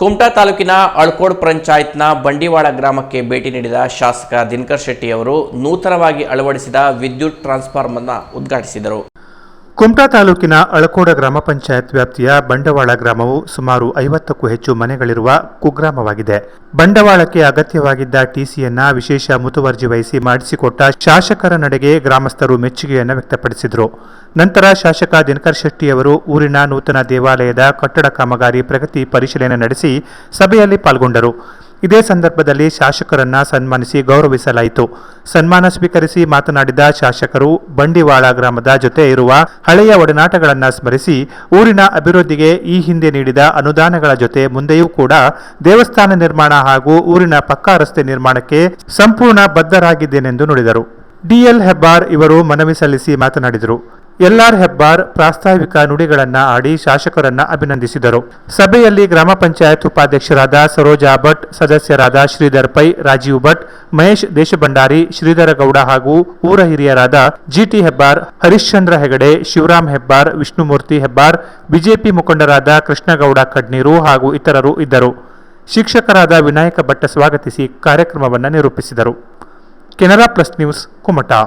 ಕುಮಟಾ ತಾಲೂಕಿನ ಅಳ್ಕೋಡ್ ಪಂಚಾಯತ್ನ ಬಂಡಿವಾಳ ಗ್ರಾಮಕ್ಕೆ ಭೇಟಿ ನೀಡಿದ ಶಾಸಕ ದಿನಕರ್ ಶೆಟ್ಟಿ ಅವರು ನೂತನವಾಗಿ ಅಳವಡಿಸಿದ ವಿದ್ಯುತ್ ಟ್ರಾನ್ಸ್ಫಾರ್ಮರ್ನ ಉದ್ಘಾಟಿಸಿದರು. ಕುಮಟಾ ತಾಲೂಕಿನ ಅಳಕೋಡ ಗ್ರಾಮ ಪಂಚಾಯತ್ ವ್ಯಾಪ್ತಿಯ ಬಂಡವಾಳ ಗ್ರಾಮವು ಸುಮಾರು ಐವತ್ತಕ್ಕೂ ಹೆಚ್ಚು ಮನೆಗಳಿರುವ ಕುಗ್ರಾಮವಾಗಿದೆ. ಬಂಡವಾಳಕ್ಕೆ ಅಗತ್ಯವಾಗಿದ್ದ ಟಿಸಿಯನ್ನ ವಿಶೇಷ ಮುತುವರ್ಜಿ ವಹಿಸಿ ಮಾಡಿಸಿಕೊಟ್ಟ ಶಾಸಕರ ನಡೆಗೆ ಗ್ರಾಮಸ್ಥರು ಮೆಚ್ಚುಗೆಯನ್ನು ವ್ಯಕ್ತಪಡಿಸಿದರು. ನಂತರ ಶಾಸಕ ದಿನಕರ್ ಶೆಟ್ಟಿಯವರು ಊರಿನ ನೂತನ ದೇವಾಲಯದ ಕಟ್ಟಡ ಕಾಮಗಾರಿ ಪ್ರಗತಿ ಪರಿಶೀಲನೆ ನಡೆಸಿ ಸಭೆಯಲ್ಲಿ ಪಾಲ್ಗೊಂಡರು. ಇದೇ ಸಂದರ್ಭದಲ್ಲಿ ಶಾಸಕರನ್ನ ಸನ್ಮಾನಿಸಿ ಗೌರವಿಸಲಾಯಿತು. ಸನ್ಮಾನ ಸ್ವೀಕರಿಸಿ ಮಾತನಾಡಿದ ಶಾಸಕರು, ಬಂಡಿವಾಳ ಗ್ರಾಮದ ಜೊತೆ ಇರುವ ಹಳೆಯ ಒಡನಾಟಗಳನ್ನು ಸ್ಮರಿಸಿ ಊರಿನ ಅಭಿವೃದ್ಧಿಗೆ ಈ ಹಿಂದೆ ನೀಡಿದ ಅನುದಾನಗಳ ಜೊತೆ ಮುಂದೆಯೂ ಕೂಡ ದೇವಸ್ಥಾನ ನಿರ್ಮಾಣ ಹಾಗೂ ಊರಿನ ಪಕ್ಕಾ ರಸ್ತೆ ನಿರ್ಮಾಣಕ್ಕೆ ಸಂಪೂರ್ಣ ಬದ್ಧರಾಗಿದ್ದೇನೆಂದು ನುಡಿದರು. ಡಿಎಲ್ ಹೆಬ್ಬಾರ್ ಇವರು ಮನವಿ ಸಲ್ಲಿಸಿ ಮಾತನಾಡಿದರು. ಎಲ್ಆರ್ ಹೆಬ್ಬಾರ್ ಪ್ರಾಸ್ತಾವಿಕ ನುಡಿಗಳನ್ನ ಆಡಿ ಶಾಸಕರನ್ನ ಅಭಿನಂದಿಸಿದರು. ಸಭೆಯಲ್ಲಿ ಗ್ರಾಮ ಪಂಚಾಯತ್ ಉಪಾಧ್ಯಕ್ಷರಾದ ಸರೋಜಾ ಭಟ್, ಸದಸ್ಯರಾದ ಶ್ರೀಧರ್ ಪೈ, ರಾಜೀವ್ ಭಟ್, ಮಹೇಶ್ ದೇಶಭಂಡಾರಿ, ಶ್ರೀಧರ ಗೌಡ ಹಾಗೂ ಊರ ಹಿರಿಯರಾದ ಜಿಟಿ ಹೆಬ್ಬಾರ್, ಹರಿಶ್ಚಂದ್ರ ಹೆಗಡೆ, ಶಿವರಾಮ್ ಹೆಬ್ಬಾರ್, ವಿಷ್ಣುಮೂರ್ತಿ ಹೆಬ್ಬಾರ್, ಬಿಜೆಪಿ ಮುಖಂಡರಾದ ಕೃಷ್ಣಗೌಡ ಕಡ್ನೀರು ಹಾಗೂ ಇತರರು ಇದ್ದರು. ಶಿಕ್ಷಕರಾದ ವಿನಾಯಕ ಭಟ್ಟ ಸ್ವಾಗತಿಸಿ ಕಾರ್ಯಕ್ರಮವನ್ನು ನಿರೂಪಿಸಿದರು. Canara plus news Kumta.